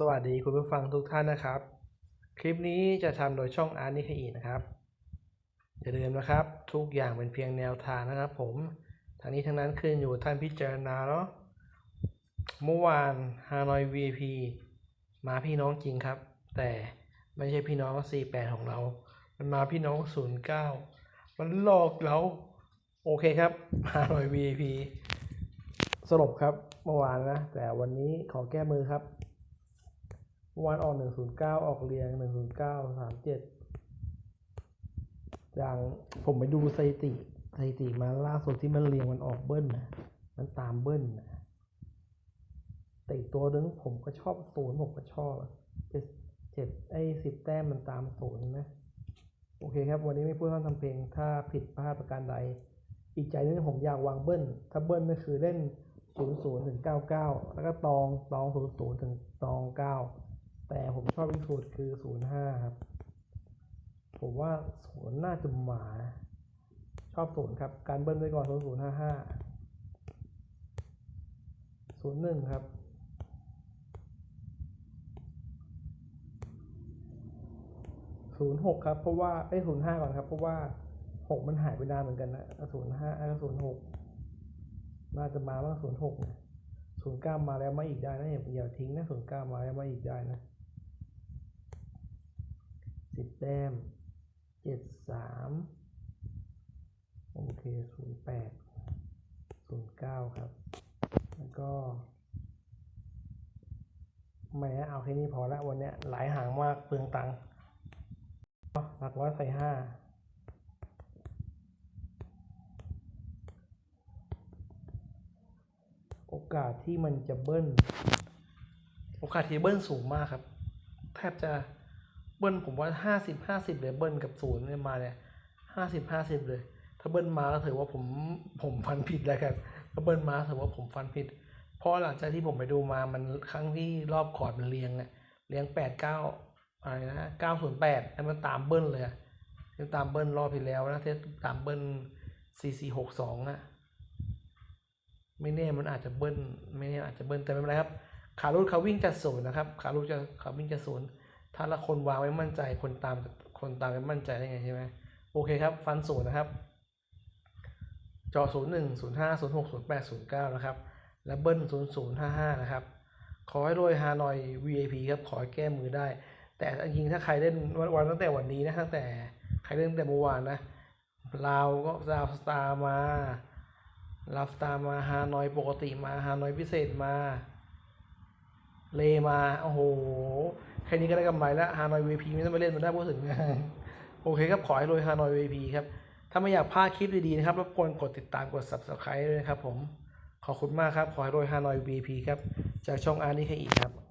สวัสดีคุณผู้ฟังทุกท่านนะครับ คลิปนี้จะทำโดยช่องอาร์นิคอีนะครับ อย่าลืมนะครับ ทุกอย่างเป็นเพียงแนวทางนะครับ ผมทางนี้ทั้งนั้นขึ้นอยู่ท่านพิจารณาเนาะเมื่อวานฮานอย VIP มาพี่น้องจริงครับ แต่ไม่ใช่พี่น้อง 48 ของเรา มันมาพี่น้อง 09 มันหลอกเรา โอเคครับฮานอย VIP สรุปครับเมื่อวานนะ แต่วันนี้ขอแก้มือครับ เมื่อวานออกหนึ่งศูนย์เก้าออกเรียงหนึ่งศูนย์เก้าสามเจ็ดอย่างผมไปดูสถิติสถิติมาล่าสุดที่มันเรียงมันออกเบิ้ลนะมันตามเบิ้ลนะแต่อีกตัวนึงผมก็ชอบศูนย์ผมก็ชอบเจ็ดเจ็ดไอ้สิบแต้มมันตามศูนย์นะ โอเคครับ วันนี้ไม่พูดต้องทำเพลง ถ้าผิดพลาดประการใด อีกใจนึงผมอยากวางเบิ้ล ถ้าเบิ้ลก็คือเล่นศูนย์ศูนย์ถึงเก้าเก้าแล้วก็ตองตองศูนย์ศูนย์ถึงตองเก้า แต่ผมชอบที่สุดคือศูนย์ห้าครับ ผมว่าศูนย์น่าจะมา ชอบศูนย์ครับ การเบิ้ลไว้ก่อนศูนย์ศูนย์ห้าห้าศูนย์หนึ่งครับศูนย์หกครับ เพราะว่าไอ้ศูนย์ห้าก่อนครับ เพราะว่าหกมันหายไปนานเหมือนกันนะศูนย์ห้าแล้วศูนย์หกน่าจะมาบ้างศูนย์หกนี่ยศูนย์เก้ามาแล้วมาอีกได้นะอย่าอย่าทิ้งนะศูนย์เก้ามาแล้วมาอีกได้นะ แต้มเจ็ดสามโอเคศูนย์แปดศูนย์เก้าครับ แล้วก็แม้เอาแค่นี้พอละวันนี้หลายหางมากเปลืองตังค์หลักร้อยใส่ห้าโอกาสที่มันจะเบิ้ล โอกาสที่เบิ้ลสูงมากครับ แทบจะ เบิ้ลผมว่าห้าสิบห้าสิบเลยเบิ้ลกับศูนย์เนี่ยมาเนี่ยห้าสิบห้าสิบเลย ถ้าเบิ้ลมาก็ถือว่าผมผมฟันผิดแล้วครับถ้าเบิ้ลมาถือว่าผมฟันผิด เพราะหลังจากที่ผมไปดูมามันครั้งที่รอบคอร์ดมันเรียงอะเรียงแปดเก้าอะไรนะเก้าศูนย์แปดแล้วมันตามเบิ้ลเลยที่ตามเบิ้ลรอบที่แล้วนะที่ตามเบิ้ลสี่สี่หกสองอะไม่แน่มันอาจจะเบิ้ลไม่แน่อาจจะเบิ้ลแต่ไม่เป็นไรครับ ขารุดเขาวิ่งจัดศูนย์นะครับ ขารุดจะเขาวิ่งจัดศูนย์ ถ้าละคนวางไว้มั่นใจคนตามคนตามไม่มั่นใจได้ไงใช่ไหมโอเคครับ ฟันศูนย์นะครับ จอศูนย์หนึ่งศูนย์ห้าศูนย์หกศูนย์แปดศูนย์เก้านะครับและเบิ้ลศูนย์ศูนย์ห้าห้านะครับ ขอให้รวยฮานอย VIP ครับ ขอให้แก้มือได้ แต่จริงๆถ้าใครเล่นวันวันตั้งแต่วันนี้นะตั้งแต่ใครเล่นตั้งแต่เมื่อวานนะลาวก็ลาวสตาร์มาลาฟตาร์มาฮานอยปกติมาฮานอยพิเศษมา เลมา โอ้โห แค่นี้ก็ได้กำไรแล้วฮานอยวีพีไม่ต้องไปเล่นมันได้พูดถึงโอเคครับขอให้รวยฮานอยวีพีครับ ถ้าไม่อยากพลาดคลิปดีๆนะครับรบกวนกดติดตามกด subscribe ด้วยนะครับผม ขอบคุณมากครับ ขอให้รวยฮานอยวีพีครับ จากช่องอาร์นี่แค่อีกครับ